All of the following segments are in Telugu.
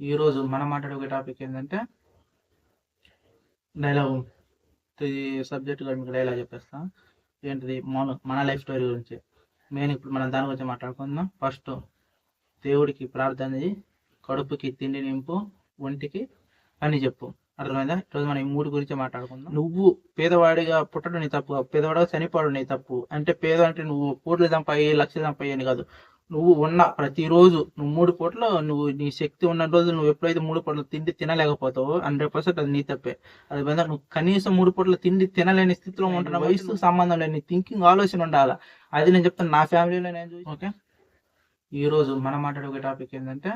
ఈరోజు మనం మాట్లాడే టాపిక్ ఏంటంటే డైలాగ్ ఇది సబ్జెక్ట్ కూడా మీకు డైలాగ్ చెప్పేస్తా. ఏంటిది? మన మన లైఫ్ స్టోరీ గురించి. మెయిన్ ఇప్పుడు మనం దాని గురించి మాట్లాడుకుందాం. ఫస్ట్ దేవుడికి ప్రార్థన కడుపుకి తిండి నింపు ఒంటికి పని చెప్పు. అర్థమైందా? ఈరోజు మనం ఈ మూడు గురించి మాట్లాడుకుందాం. నువ్వు పేదవాడిగా పుట్టడం నీ తప్పు పేదవాడిగా చనిపోవడం నీ తప్పు. అంటే పేద అంటే నువ్వు కోట్లు చంపాయి లక్షలు చంపాయి అని కాదు. నువ్వు ఉన్న ప్రతిరోజు నువ్వు మూడు పూటలు నువ్వు నీ శక్తి ఉన్న రోజు నువ్వు ఎప్పుడైతే మూడు పూటలు తిండి తినలేకపోతావో హండ్రెడ్ పర్సెంట్ అది నీ తప్పే. అది నువ్వు కనీసం మూడు పూటలు తిండి తినలేని స్థితిలో ఉంటున్న వయసుకు సంబంధం లేని థింకింగ్ ఆలోచన ఉండాలి? అది నేను చెప్తాను నా ఫ్యామిలీలో నేను చూసి. ఓకే. ఈరోజు మనం మాట్లాడే టాపిక్ ఏంటంటే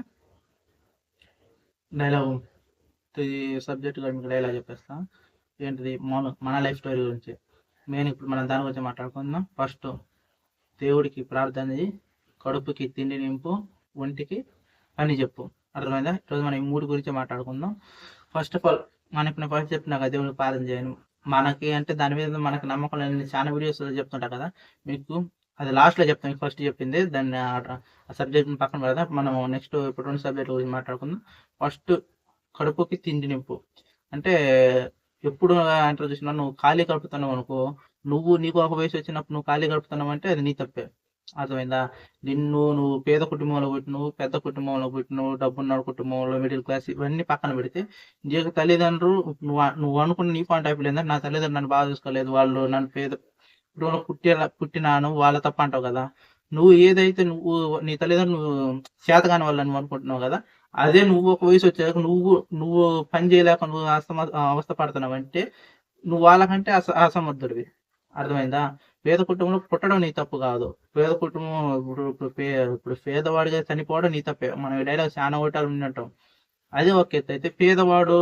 డైలాగ్. సబ్జెక్ట్ మీకు డైలాగ్ చెప్పేస్తా. ఏంటిది? మన మన లైఫ్ స్టోరీ గురించి. మెయిన్ ఇప్పుడు మనం దాని గురించి మాట్లాడుకుందాం. ఫస్ట్ దేవుడికి ప్రార్థన కడుపుకి తిండి నింపు ఒంటికి అని చెప్పు. అర్థమైందా? ఈరోజు మనం ఈ మూడు గురించి మాట్లాడుకుందాం. ఫస్ట్ ఆఫ్ ఆల్ మన ఇప్పుడు నేను ఫస్ట్ చెప్పిన కదా దేవుడికి ప్రార్థన చేయను. మనకి అంటే దాని మీద మనకి నమ్మకం లేని చాలా వీడియోస్ చెప్తుంటా కదా. మీకు అది లాస్ట్లో చెప్తాను ఫస్ట్ చెప్పింది. దాన్ని ఆ సబ్జెక్ట్ పక్కన పెడదాం మనం నెక్స్ట్ ఇప్పుడు రెండు సబ్జెక్ట్ గురించి మాట్లాడుకుందాం. ఫస్ట్ కడుపుకి తిండి నింపు. అంటే ఎప్పుడు అంటారు చూసినా నువ్వు ఖాళీ గడుపుతున్నావు అనుకో నువ్వు నీకు ఒక వయసు వచ్చినప్పుడు నువ్వు ఖాళీ గడుపుతున్నావు అంటే అది నీ తప్పే. అర్థమైందా? నిన్ను నువ్వు పేద కుటుంబంలో పుట్టినవు పెద్ద కుటుంబంలో పుట్టినవు డబ్బున్న కుటుంబంలో మిడిల్ క్లాస్ ఇవన్నీ పక్కన పెడితే నీకు తల్లిదండ్రులు నువ్వు నువ్వు అనుకున్న నీ పాయింట్ ఆఫ్ నా తల్లిదండ్రులు నన్ను బాగా చూసుకోలేదు వాళ్ళు నన్ను పేద కుటుంబంలో పుట్టే పుట్టినాను వాళ్ళ తప్ప అంటావు కదా? నువ్వు ఏదైతే నువ్వు నీ తల్లిదండ్రులు నువ్వు చేతగాని వాళ్ళు నువ్వు అనుకుంటున్నావు కదా? అదే నువ్వు ఒక వయసు వచ్చాక నువ్వు నువ్వు పని చేయలేక నువ్వు అసమ అవస్థ పడుతున్నావు అంటే నువ్వు వాళ్ళకంటే అస అసమర్థుడివి. అర్థమైందా? పేద కుటుంబంలో పుట్టడం నీ తప్పు కాదు. పేద కుటుంబం ఇప్పుడు ఇప్పుడు పేదవాడిగా చనిపోవడం నీ తప్పే. మనం ఈ డైలాగ్ చాలా ఓటాలు ఉండటం అదే ఓకే అయితే పేదవాడు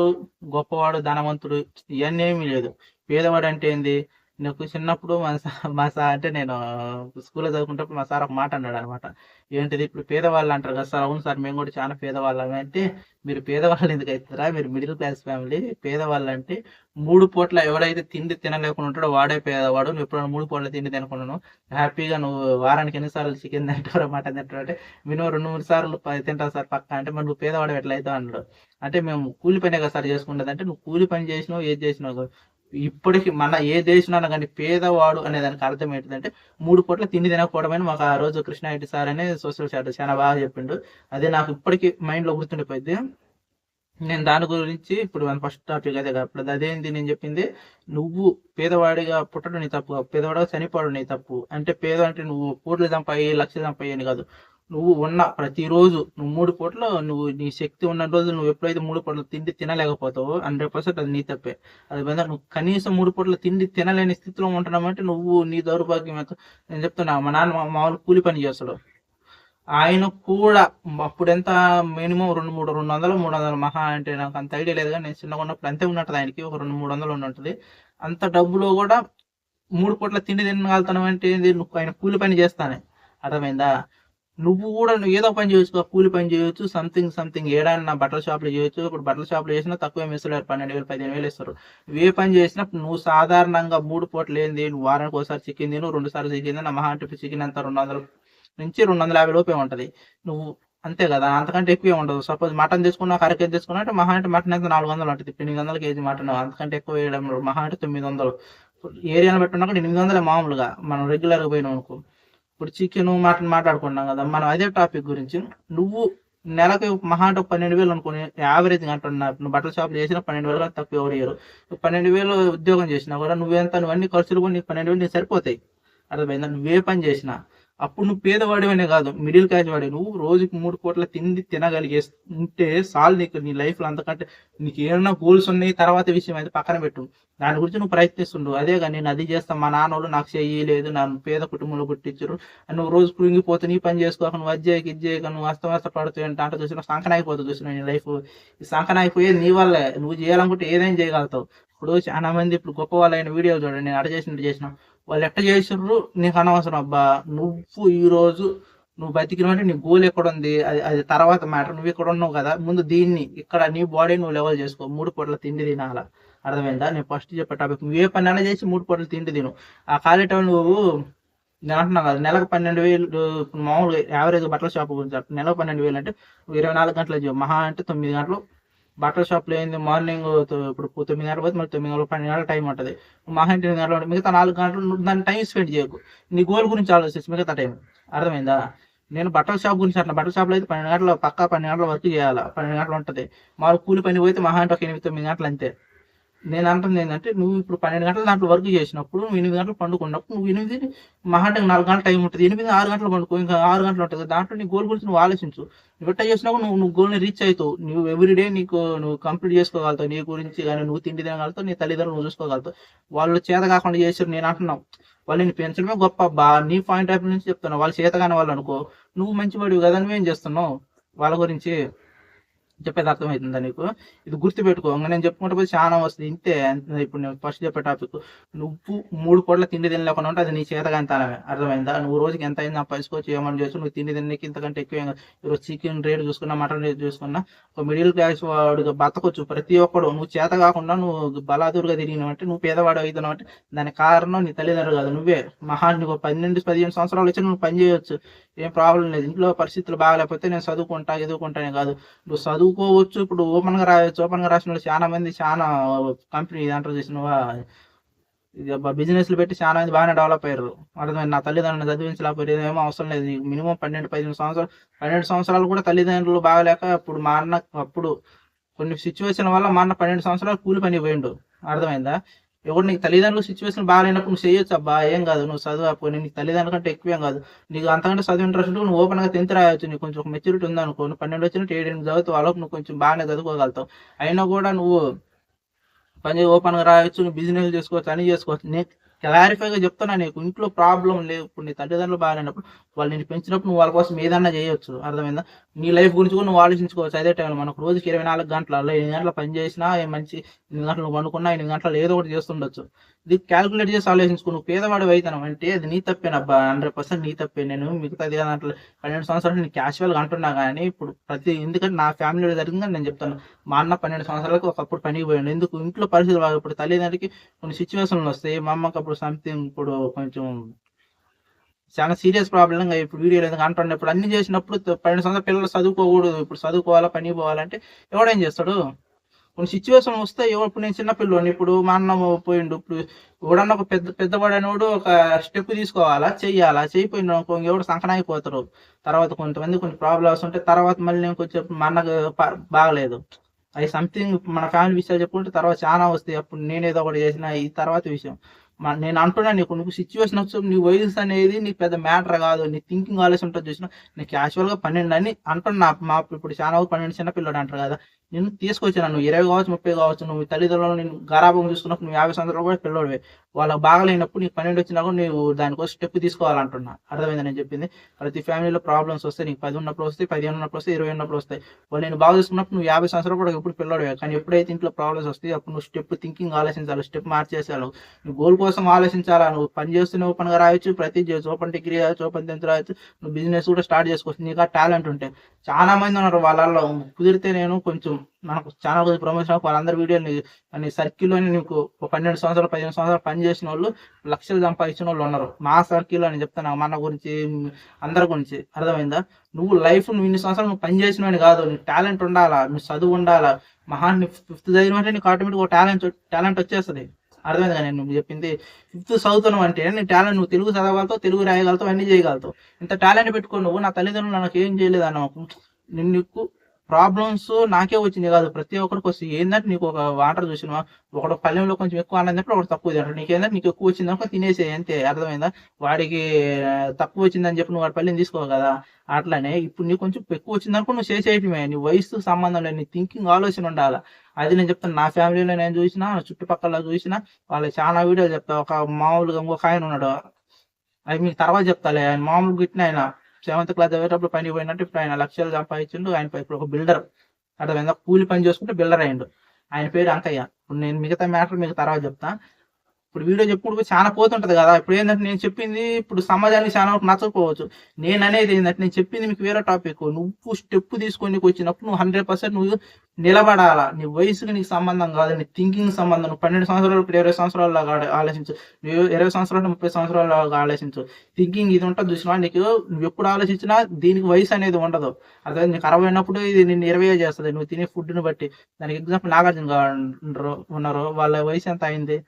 గొప్పవాడు ధనవంతుడు ఇవన్నీ ఏమీ లేదు. పేదవాడు అంటే ఏంది? నాకు చిన్నప్పుడు మా మా సార్ అంటే నేను స్కూల్లో చదువుకున్నప్పుడు మా సార్ ఒక మాట అన్నాడు అనమాట ఏంటిది ఇప్పుడు పేదవాళ్ళు అంటారు కదా సార్. అవును సార్ మేము కూడా చాలా పేదవాళ్ళం అంటే మీరు పేదవాళ్ళు ఎందుకు అవుతారా మీరు మిడిల్ క్లాస్ ఫ్యామిలీ. పేదవాళ్ళు అంటే మూడు పూట్ల ఎవడైతే తిండి తినలేకుండా ఉంటాడో వాడే పేదవాడు. నువ్వు ఎప్పుడైనా మూడు పూట్ల తిండి తినకుండా హ్యాపీగా నువ్వు వారానికి ఎన్నిసార్లు చికెన్ తింటారో మటన్ తింటారు అంటే మినిమం రెండు మూడు సార్లు తింటావు సార్ పక్క. అంటే మరి నువ్వు పేదవాడు ఎట్లయితే అన్నాడు. అంటే మేము కూలి పనే కదా సార్ చేసుకుంటుంది అంటే నువ్వు కూలి పని చేసినావు ఏది చేసినావు? ఇప్పటికి మన ఏ దేశంలో కానీ పేదవాడు అనే దానికి అర్థం ఏంటంటే మూడు పూట్ల తిండి తినకపోవడమని మాకు ఆ రోజు కృష్ణారెడ్డి సార్ అనే సోషల్ చాట్ చాలా బాగా చెప్పిండు. అదే నాకు ఇప్పటికీ మైండ్లో గుర్తుండిపోయింది. నేను దాని గురించి ఇప్పుడు మన ఫస్ట్ టాపిక్ అదే కదా అదేంది నేను చెప్పింది నువ్వు పేదవాడిగా పుట్టడం నీ తప్పు పేదవాడిగా చనిపోవడం నీ తప్పు. అంటే పేద అంటే నువ్వు కోట్లు చంపాయి లక్షలు చంపాయి అని కాదు. నువ్వు ఉన్న ప్రతిరోజు నువ్వు మూడు పూటలు నువ్వు నీ శక్తి ఉన్న రోజు నువ్వు ఎప్పుడైతే మూడు పూటలు తిండి తినలేకపోతావో హండ్రెడ్ పర్సెంట్ అది నీ తప్పే. అది మీద నువ్వు కనీసం మూడు పూటలు తిండి తినలేని స్థితిలో ఉంటున్నామంటే నువ్వు నీ దౌర్భాగ్యం ఎంత- నేను చెప్తున్నా మా నాన్న మామూలు కూలి పని చేస్తాడు. ఆయన కూడా అప్పుడెంత మినిమం రెండు మూడు రెండు వందలు మూడు వందలు. మహా అంటే నాకు అంత ఐడియా లేదు కానీ నేను చిన్నగా ఉన్నప్పుడు అంతే ఉన్నట్టు ఆయనకి ఒక రెండు మూడు వందలు ఉంటుంది. అంత డబ్బులో కూడా మూడు పూట్ల తిండి తినగలుగుతాను అంటే నువ్వు ఆయన కూలి పని చేస్తానే. అర్థమైందా? నువ్వు కూడా నువ్వు ఏదో పని చేయొచ్చు కూలి పని చేయొచ్చు సంథింగ్ సంథింగ్ ఏడాన్న బట్టల షాప్లో చేయొచ్చు ఇప్పుడు బట్టల షాప్లో చేసినా తక్కువ ఇస్తారు పన్నెండు వేలు పదిహేను వేలు ఇస్తారు. నువ్వు ఏ పని చేసినా నువ్వు సాధారణంగా మూడు పూటలు ఏంది నువ్వు వారానికి ఒకసారి చికెన్ తిను రెండు సార్లు చికెన్ నా మహా అంటే చికెన్ అంతా రెండు వందలు నుంచి రెండు వందల యాభై లోపే ఉంటుంది. నువ్వు అంతే కదా అంతకంటే ఎక్కువే ఉండదు. సపోజ్ మటన్ తీసుకున్నా ఒక అర కేజీ తీసుకున్నా అంటే మహా అంటే మటన్ అయితే నాలుగు వందలు ఉంటుంది ఎనిమిది వందల కేజీ మటన్ అంతకంటే ఎక్కువ వేయడం మహా అంటే తొమ్మిది వందలు. ఏరియాను బట్టి కూడా ఎనిమిది వందలే మామూలుగా మనం రెగ్యులర్గా పోయినాం అనుకో. ఇప్పుడు చికెన్ మటన్ మాట్లాడుకున్నాం కదా మనం అదే టాపిక్ గురించి నువ్వు నెలకి మహా అంటే పన్నెండు వేలు అనుకుని యావరేజ్ అంటున్నా నువ్వు బట్టల షాప్లో చేసినా పన్నెండు వేలు తక్కువ ఎవరు ఇయ్యరు. పన్నెండు వేలు ఉద్యోగం చేసినా కూడా నువ్వెంత నువ్వు అన్ని ఖర్చులు కూడా నీకు పన్నెండు వేలు నీకు సరిపోతాయి. అర్థమైందా? నువ్వే పని చేసినా అప్పుడు నువ్వు పేదవాడివనే కాదు మిడిల్ క్లాస్ వాడి నువ్వు రోజుకి మూడు కోట్ల తిండి తినగలిగే ఉంటే సాల్ నీకు నీ లైఫ్లో అంతకంటే నీకు ఏమైనా గోల్స్ ఉన్నాయి తర్వాత విషయం అయితే పక్కన పెట్టు. దాని గురించి నువ్వు ప్రయత్నిస్తుండు. అదే కానీ నేను అది చేస్తాను మా నాన్న వాళ్ళు నాకు చెయ్యలేదు నన్ను పేద కుటుంబంలో పుట్టించారు. నువ్వు రోజు కృంగిపోతే నీ పని చేసుకోక నువ్వు అది చేయక ఇది చేయక నువ్వు అస్తవ్యస్త పడుతూ అంటే అంటే చూసిన సంకన అయిపోతుంది చూసిన నీ లైఫ్ ఈ సంకన అయిపోయేది నీ వల్లే. నువ్వు చేయాలనుకుంటే ఏదైనా చేయగలుగుతావు. ఇప్పుడు చాలా మంది ఇప్పుడు గొప్ప వాళ్ళైన వీడియోలు చూడండి నేను అడ చేసినట్టు చేసిన. వాళ్ళు ఎట్ట చేసిర్రు? నీకు అనవసరం అబ్బా నువ్వు ఈ రోజు నువ్వు బతికినవంటే నీ గోల్ ఎక్కడ ఉంది అది అది తర్వాత మ్యాటర్ నువ్వు ఇక్కడ ఉన్నావు కదా ముందు దీన్ని ఇక్కడ నీ బాడీ నువ్వు లెవెల్ చేసుకో. మూడు పూటల తిండి తినాలా? అర్థమైందా? నేను ఫస్ట్ చెప్పే టాపిక్ నువ్వు ఏ పని అయినా చేసి మూడు పూటలు తిండి తిను. ఆ ఖాళీ టైం నువ్వు నేను అంటున్నా కదా నెలకు పన్నెండు వేలు మామూలుగా యావరేజ్ బట్టల షాప్ గురించి నెలకు పన్నెండు వేలు అంటే ఇరవై నాలుగు గంటల మహా అంటే తొమ్మిది గంటలు బట్టల షాప్లో ఏంది? మార్నింగ్ ఇప్పుడు తొమ్మిది పోతే మళ్ళీ తొమ్మిది గంటల పన్నెండు గంటల టైం ఉంటుంది. మహా ఎనిమిది గంటలు ఉంటుంది. మిగతా నాలుగు గంటలు దాని టైం స్పెండ్ చేయకు. నీ గోల్ గురించి ఆలోచించు మిగతా టైం. అర్థమైందా? నేను బట్టల షాప్ గురించి అట్లా బట్టల షాప్లో అయితే పన్నెండు గంటల పక్కా పన్నెండు గంటల వర్క్ చేయాలి? పన్నెండు గంటలు ఉంటుంది. మాకు కూలి పని పోతే మహా అంటే ఒక ఎనిమిది తొమ్మిది గంటలు అంతే. నేను అంటుంది ఏంటంటే నువ్వు ఇప్పుడు పన్నెండు గంటల దాంట్లో వర్క్ చేసినప్పుడు నువ్వు ఎనిమిది గంటలు పండుకున్నప్పుడు నువ్వు ఎనిమిది మహాటకి నాలుగు గంటల టైం ఉంటుంది. ఎనిమిది ఆరు గంటలు పండుకో ఇంకా ఆరు గంటలు ఉంటుంది. దాంట్లో నీ గోల్ గురించి నువ్వు ఆలోచించు. నువ్వు ఎట్లా చేసినావు నువ్వు నువ్వు గోల్ని రీచ్ అవుతావు. నువ్వు ఎవ్రీడే నీకు నువ్వు కంప్లీట్ చేసుకోగలుగుతావు. నీ గురించి కానీ నువ్వు తిండి తినగలుగుతావు నీ తల్లిదండ్రులు నువ్వు చూసుకోగలుగుతావు. వాళ్ళు చేత కాకుండా చేసారు నేను అంటున్నావు వాళ్ళని పెంచడమే గొప్ప బా నీ పాయింట్ ఆఫ్ నుంచి చెప్తున్నావు. వాళ్ళు చేత కాని వాళ్ళు అనుకో. నువ్వు మంచివాడివి కదా నువ్వేం చేస్తున్నావు వాళ్ళ గురించి. చెప్పేది అర్థమవుతుందా నీకు? ఇది గుర్తుపెట్టుకో. ఇంకా నేను చెప్పుకుంటే పోతే చాలా వస్తుంది. ఇంతే. ఇప్పుడు నేను ఫస్ట్ చెప్పే టాపిక్ నువ్వు మూడు పూట్ల తిండి తినలేకుండా ఉంటే అది నీ చేతకంతానమే అర్థమైందా? నువ్వు రోజుకి ఎంత అయింది పైసుకోవచ్చు ఏమని చేసు నువ్వు తిండి తినడానికి ఇంతకంటే ఎక్కువ ఈరోజు చికెన్ రేట్ చూసుకున్నా మటన్ రేట్ చూసుకున్నా ఒక మిడిల్ క్లాస్ వాడు బతకొచ్చు. ప్రతి ఒక్కడు. నువ్వు చేత కాకుండా నువ్వు బలాదురుగా తిరిగినావు అంటే నువ్వు పేదవాడు అవుతున్నావు అంటే దానికి కారణం నీ తల్లిదండ్రులు కాదు. నువ్వే. మహా నువ్వు పన్నెండు పదిహేను సంవత్సరాలు వచ్చి నువ్వు పని చేయొచ్చు. ఏం ప్రాబ్లం లేదు. ఇంట్లో పరిస్థితులు బాగాలేకపోతే నేను చదువుకుంటా ఎదుర్కొంటానే కాదు. నువ్వు చదువు చదువుకోవచ్చు. ఇప్పుడు ఓపెన్గా రాయొచ్చు ఓపెన్గా రాసిన వాళ్ళు చాలా మంది చాలా కంపెనీ దాంట్లో చేసినవా? బిజినెస్లు పెట్టి చాలా మంది బాగానే డెవలప్ అయ్యారు. అర్థమైంది? నా తల్లిదండ్రులను చదివించలేకపోతే ఏమో అవసరం లేదు. మినిమం పన్నెండు పదిహేను సంవత్సరాలు పన్నెండు సంవత్సరాలు కూడా తల్లిదండ్రులు బాగలేక ఇప్పుడు మా అన్న అప్పుడు కొన్ని సిచ్యువేషన్ వల్ల మా అన్న పన్నెండు సంవత్సరాలు కూలి పని పోయిండు. అర్థమైందా? ఎవరు నీకు తల్లిదండ్రులు సిచ్యువేషన్ బాగాలేనప్పుడు నువ్వు చేయొచ్చు అబ్బా ఏం కాదు నువ్వు చదువు నీకు తల్లిదండ్రుల కంటే ఎక్కువేం కాదు. నీకు అంతకంటే చదువు ఇంట్రెస్ట్ నువ్వు ఓపెన్గా టెన్త్ రాయొచ్చు నీకు కొంచెం మెచ్యూరిటీ ఉందనుకో నువ్వు పన్నెండు వచ్చినట్టు ఏడు ఎనిమిది చదువుతావు వాళ్ళకు నువ్వు కొంచెం బాగానే చదువుకోగలుగుతావు. అయినా కూడా నువ్వు పని ఓపెన్గా రాయొచ్చు నువ్వు బిజినెస్ చేసుకోవచ్చు అని చేసుకోవచ్చు. నేను క్లారిఫైగా చెప్తున్నా నీకు ఇంట్లో ప్రాబ్లం లేవు. ఇప్పుడు నీ తల్లిదండ్రులు బాగాలేనప్పుడు వాళ్ళు నేను పెంచినప్పుడు నువ్వు వాళ్ళ కోసం ఏదన్నా చేయొచ్చు. అర్థమైందా? నీ లైఫ్ గురించి కూడా నువ్వు ఆలోచించుకోవచ్చు. అదే టైంలో మనకు రోజుకి ఇరవై నాలుగు గంటల ఎనిమిది గంటల పని చేసినా మంచి ఎనిమిది గంటలు పండుకున్నా ఎనిమిది గంటలు ఏదో ఒకటి చేస్తుండొచ్చు. ఇది క్యాలిక్యులేట్ చేసి ఆలోచించుకో. నువ్వు పేదవాడు అవుతాను అంటే అది నీ తప్పేనబ్బా హండ్రెడ్ పర్సెంట్ నీ తప్పే. నేను మిగతాది దాంట్లో పన్నెండు సంవత్సరాలు నేను క్యాషువల్గా అంటున్నా కానీ ఇప్పుడు ప్రతి ఎందుకంటే నా ఫ్యామిలీలో జరిగిందని నేను చెప్తాను. మా అన్న పన్నెండు సంవత్సరాలకు ఒకప్పుడు పనికి పోయాడు. ఎందుకు? ఇంట్లో పరిస్థితులు బాగా ఇప్పుడు తల్లిదండ్రికి కొన్ని సిచ్యువేషన్లు వస్తాయి. మా అమ్మకి అప్పుడు సంథింగ్ ఇప్పుడు కొంచెం చాలా సీరియస్ ప్రాబ్లం ఇప్పుడు వీడియోలు ఎందుకు అంటుండే? ఇప్పుడు అన్ని చేసినప్పుడు పన్నెండు సంవత్సరాల పిల్లలు చదువుకోకూడదు. ఇప్పుడు చదువుకోవాలా పని పోవాలంటే ఎవడేం చేస్తాడు? కొన్ని సిచ్యువేషన్ వస్తే ఇప్పుడు నేను చిన్న పిల్లోని ఇప్పుడు మా అన్న పోయిండు ఇప్పుడు ఎవడన్నా ఒక పెద్ద పెద్దవాడైనోడు ఒక స్టెప్ తీసుకోవాలా చెయ్యాలా? చేయిపోయిండు అనుకో ఎవడు సంకనాగిపోతారు తర్వాత కొంతమంది కొన్ని ప్రాబ్లమ్స్ ఉంటే తర్వాత మళ్ళీ నేను కొంచెం మా అన్నకు బాగలేదు. అవి సంథింగ్ మన ఫ్యామిలీ విషయాలు చెప్పుకుంటే తర్వాత చాలా వస్తాయి. అప్పుడు నేను ఏదో ఒకటి చేసిన ఈ తర్వాత విషయం. నేను అంటున్నా నీకు నువ్వు సిచ్యువేషన్ వచ్చి నీ వయసు అనేది నీకు పెద్ద మ్యాటర్ కాదు. నీ థింకింగ్ ఆలోచన ఉంటుంది చూసిన. నీకు క్యాజువల్గా పన్నెండు అని అంటున్నా. మా ఇప్పుడు చాలా వరకు పన్నెండు చిన్న పిల్లడు అంటారు కదా. నేను తీసుకొచ్చాను నువ్వు ఇరవై కావచ్చు ముప్పై కావచ్చు నువ్వు తల్లిదండ్రులు నేను గరాభం చూసుకున్నప్పుడు నువ్వు యాభై సంవత్సరాలు కూడా పిల్లడివే. వాళ్ళకి బాగలేనప్పుడు నీకు పన్నెండు వచ్చినా కూడా నువ్వు దానికోసం స్టెప్ తీసుకోవాలంటున్నా. అర్థమైంది నేను చెప్పింది? ప్రతి ఫ్యామిలీలో ప్రాబ్లమ్స్ వస్తాయి. నీకు పది ఉన్నప్పుడు వస్తాయి పదిహేను ఉన్నప్పుడు వస్తాయి ఇరవై ఉన్నప్పుడు వస్తాయి. వాళ్ళు నేను బాగా చూసుకున్నప్పుడు నువ్వు యాభై సంవత్సరాలు కూడా ఎప్పుడు పిల్లడివే కానీ ఎప్పుడైతే ఇంట్లో ప్రాబ్లమ్స్ వస్తాయి అప్పుడు నువ్వు స్టెప్ థింకింగ్ ఆలోచించాలి స్టెప్ మార్చేసాను నువ్వు గోల్ కోసం ఆలోచించాలా? నువ్వు పని చేస్తూనే ఓపెన్గా రాయొచ్చు ప్రతి చేయొచ్చు ఓపెన్ డిగ్రీ రాయొచ్చు ఓపెన్ టెన్త్ రాయొచ్చు. నువ్వు బిజినెస్ కూడా స్టార్ట్ చేసుకోవచ్చు. నీకు ఆ టాలెంట్ ఉంటే. చాలా మంది ఉన్నారు వాళ్ళల్లో. కుదిరితే నేను కొంచెం మనకు చాలా కొద్ది ప్రమోషన్ వాళ్ళందరి వీడియోని అని సర్కిల్లోని నీకు ఒక పన్నెండు సంవత్సరాలు పదిహేను సంవత్సరాలు పనిచేసిన వాళ్ళు లక్షలు సంపాదించిన వాళ్ళు ఉన్నారు. మా సర్కిల్ అని చెప్తాను మన గురించి అందరి గురించి అర్థమైందా? నువ్వు లైఫ్ నువ్వు ఇన్ని సంవత్సరాలు నువ్వు పనిచేసినవని కాదు. నీకు టాలెంట్ ఉండాలా? నువ్వు చదువు ఉండాలా? మహా ఫిఫ్త్ చదివిన అంటే నీకు ఆటోమేటిక్ ఒక టాలెంట్ టాలెంట్ వచ్చేస్తుంది. అర్థమైంది కానీ నేను చెప్పింది? ఫిఫ్త్ చదువుతున్నావు అంటే నీ టాలెంట్ నువ్వు తెలుగు చదవగలుగుతావు తెలుగు రాయగలుగుతావు అన్ని చేయగలుగుతావు. ఇంత టాలెంట్ పెట్టుకో నువ్వు నా తల్లిదండ్రులు నాకు ఏం చేయలేదు అన్న నేను నీకు ప్రాబ్లమ్స్ నాకే వచ్చింది కాదు. ప్రతి ఒక్కరికి వస్తుంది. ఏంటంటే నీకు ఒక వాటర్ చూసినా ఒకడు పల్లెంలో కొంచెం ఎక్కువ అన్నప్పుడు ఒకటి తక్కువ తింటాడు. నీకు ఏంటంటే నీకు ఎక్కువ వచ్చింది అనుకో తినేసే అంతే. అర్థమైందా? వాడికి తక్కువ వచ్చిందని చెప్పి నువ్వు వాడి పల్లెని తీసుకోవు కదా. అట్లానే ఇప్పుడు నీకు కొంచెం ఎక్కువ వచ్చింది అనుకో నువ్వు చేసేయటమే నీ వయసు సంబంధం లేదు. నీ థింకింగ్ ఆలోచన ఉండాలి. అది నేను చెప్తాను. నా ఫ్యామిలీలో నేను చూసిన చుట్టుపక్కల చూసిన వాళ్ళు చాలా వీడియోలు చెప్తా. ఒక మామూలుగా ఇంకొక ఆయన ఉన్నాడు. అది మీకు తర్వాత చెప్తాలే. ఆయన మామూలుగా గిట్టిన ఆయన. సెవెంత్ క్లాస్ చదివేటప్పుడు పని పోయినట్టు ఇప్పుడు ఆయన లక్షలు సంపాదించిండు. ఆయన ఇప్పుడు ఒక బిల్డర్. అర్థమైందా? కూలి పని చేసుకుంటే బిల్డర్ అయ్యిండు. ఆయన పేరు అంకయ్య నేను మిగతా మ్యాటర్ మీకు తర్వాత చెప్తా. ఇప్పుడు వీడియో చెప్పుడు చాలా పోతుంటది కదా. ఇప్పుడు ఏంటంటే నేను చెప్పింది ఇప్పుడు సమాజానికి చాలా వరకు నచ్చకపోవచ్చు. నేను అనేది ఏంటంటే నేను చెప్పింది మీకు వేరే టాపిక్ నువ్వు స్టెప్ తీసుకొని నీకు వచ్చినప్పుడు నువ్వు హండ్రెడ్ పర్సెంట్ నువ్వు నిలబడాలా? నీ వయసుకి నీకు సంబంధం కాదు. నీ థింకింగ్ సంబంధం. నువ్వు పన్నెండు సంవత్సరాలు ఇప్పుడు ఇరవై సంవత్సరాల లాగా ఆలోచించు. నువ్వు ఇరవై సంవత్సరాలు ముప్పై సంవత్సరాల లాగా ఆలోచించు. థింకింగ్ ఇది ఉంటుంది చూసినా నీకు నువ్వు ఎప్పుడు ఆలోచించినా దీనికి వయసు అనేది ఉండదు. అదే నీకు అరవై అయినప్పుడు ఇది నిన్ను ఇరవై చేస్తుంది. నువ్వు తినే ఫుడ్ని బట్టి. దానికి ఎగ్జాంపుల్ నాగార్జున గారు ఉన్నారు. వాళ్ళ వయసు ఎంత అయింది?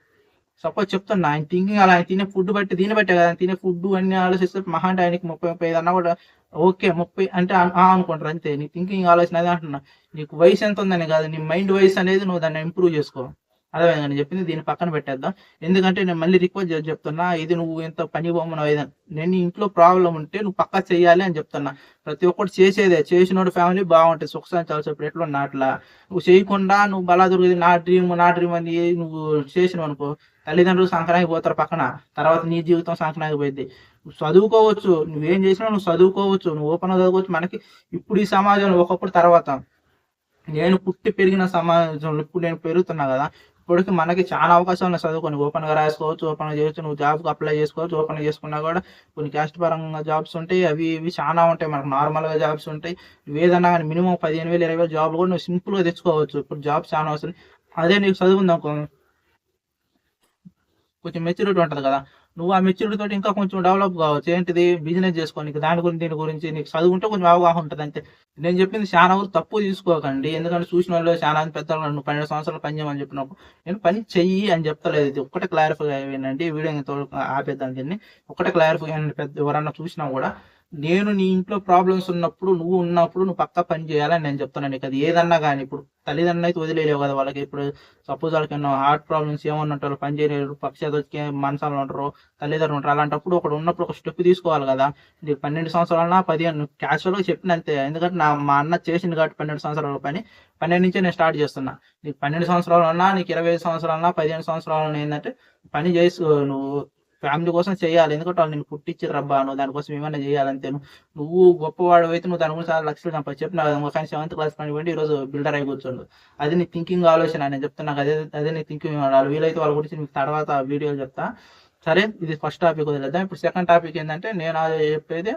సపోజ్ చెప్తున్నా ఆయన థింకింగ్ అలా ఆయన తినే ఫుడ్ బట్టి దీన్ని బట్టే కదా ఆయన తినే ఫుడ్ అన్ని ఆలోచిస్తే మహా అంటే ఆయనకి ముప్పై ముప్పై ఐదు అన్నా కూడా ఓకే ముప్పై అంటే ఆ- అనుకుంటారు అంతే. నీ థింకింగ్ ఆలోచన అదే అంటున్నా. నీకు వయసు ఎంత ఉందని కాదు నీ మైండ్ వయసు అనేది నువ్వు దాన్ని ఇంప్రూవ్ చేసుకో. అదే నేను చెప్పింది దీన్ని పక్కన పెట్టేద్దాం. ఎందుకంటే నేను మళ్ళీ రిక్వెస్ట్ చేసి చెప్తున్నా ఇది నువ్వు ఎంత పని బొమ్మను నేను ఇంట్లో ప్రాబ్లం ఉంటే నువ్వు పక్క చేయాలి అని చెప్తున్నా. ప్రతి ఒక్కటి చేసేదే. చేసినోడు ఫ్యామిలీ బాగుంటుంది. సుఖసాన్ని చాలాసేపు ఎట్లా ఉన్నా అట్లా. నువ్వు చేయకుండా నువ్వు బలా దొరికింది నా డ్రీమ్ నా డ్రీమ్ అని నువ్వు చేసినావు అనుకో తల్లిదండ్రులు సంకనానికి పోతారు పక్కన. తర్వాత నీ జీవితం సంకనానికి పోయింది నువ్వు చదువుకోవచ్చు. నువ్వేం చేసినా నువ్వు చదువుకోవచ్చు. నువ్వు ఓపెన్ చదువుకోవచ్చు. మనకి ఇప్పుడు ఈ సమాజంలో ఒకప్పుడు తర్వాత నేను పుట్టి పెరిగిన సమాజంలో ఇప్పుడు నేను పెరుగుతున్నా కదా ఇప్పటికి మనకి చాలా అవకాశాలు ఉన్నాయి. చదువుకొని ఓపెన్గా రాసుకోవచ్చు ఓపెన్ చేయొచ్చు. నువ్వు జాబ్కి అప్లై చేసుకోవచ్చు ఓపెన్ చేసుకున్నా కూడా కొన్ని క్యాస్ట్ పరంగా జాబ్స్ ఉంటాయి. అవి ఇవి చాలా ఉంటాయి. మనకు నార్మల్గా జాబ్స్ ఉంటాయి. ఏదన్నా కానీ మినిమం పదిహేను వేలు ఇరవై వేలు జాబ్ కూడా నువ్వు సింపుల్గా తెచ్చుకోవచ్చు. ఇప్పుడు జాబ్ చాలా అవసరం. అదే నీకు చదువుకుందాం కొంచెం మెచ్యూరిటీ ఉంటుంది కదా. నువ్వు ఆ మెచ్యూరిటీ తోటి ఇంకా కొంచెం డెవలప్ కావచ్చు. ఏంటిది? బిజినెస్ చేసుకోనికి దాని గురించి దీని గురించి నీకు చదువుకుంటే కొంచెం అవగాహన ఉంటుంది అంతే. నేను చెప్పింది చాలా వరకు తప్పు తీసుకోకండి. ఎందుకంటే చూసిన వాళ్ళు చాలా మంది పెద్దలు నువ్వు పన్నెండు సంవత్సరాలు పని చేయమని చెప్పినప్పుడు నేను పని చెయ్యి అని చెప్తలేదు. ఇది ఒక్కటే క్లారిఫై అయ్యిందండి వీడియో ఆపేద్దాం దీన్ని. ఒక్కటే క్లారిఫై అయ్యండి పెద్ద ఎవరన్నా చూసినా కూడా నేను నీ ఇంట్లో ప్రాబ్లమ్స్ ఉన్నప్పుడు నువ్వు ఉన్నప్పుడు నువ్వు పక్క పని చేయాలని నేను చెప్తున్నాను నీకు. అది ఏదన్నా కానీ ఇప్పుడు తల్లిదండ్రులు అయితే వదిలేలేవు కదా వాళ్ళకి. ఇప్పుడు సపోజ్ వాళ్ళకి ఏమన్నా హార్ట్ ప్రాబ్లమ్స్ ఏమన్నా ఉంటారు పని చేయలేరు పక్షి వచ్చి మనసాలు ఉంటారు తల్లిదండ్రులు ఉంటారు అలాంటప్పుడు ఒకడు ఉన్నప్పుడు ఒక స్టెప్ తీసుకోవాలి కదా. నీకు పన్నెండు సంవత్సరాల పదిహేను క్యాషువల్గా చెప్పిన అంతే. ఎందుకంటే నా మా అన్న చేసింది కాబట్టి పన్నెండు సంవత్సరాల పని. పన్నెండు నుంచే నేను స్టార్ట్ చేస్తున్నా. నీకు పన్నెండు సంవత్సరాలన్నా నీకు ఇరవై ఐదు సంవత్సరాలన్నా పదిహేను సంవత్సరాలన్నా ఏంటంటే పని చేసు నువ్వు ఫ్యామిలీ కోసం చేయాలి. ఎందుకంటే వాళ్ళు నేను పుట్టించారు రబ్బా నువ్వు దానికోసం ఏమైనా చేయాలంతే నువ్వు నువ్వు గొప్పవాడు అయితే నువ్వు దాని గురించి చాలా లక్షలు సంపా చెప్పిన కానీ సెవెంత్ క్లాస్ పని పోయి ఈరోజు బిల్డర్ అయి కూర్చోండు. అది నీ థింకింగ్ ఆలోచన నేను చెప్తున్నా అదే అదే నీ థింకింగ్ వాళ్ళు వీలైతే వాళ్ళ గురించి మీకు తర్వాత వీడియోలు చెప్తా. సరే ఇది ఫస్ట్ టాపిక్ వదిలేద్దాం. ఇప్పుడు సెకండ్ టాపిక్ ఏంటంటే నేను చెప్పేది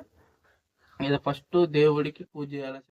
ఇది ఫస్ట్ దేవుడికి పూజ చేయాలి.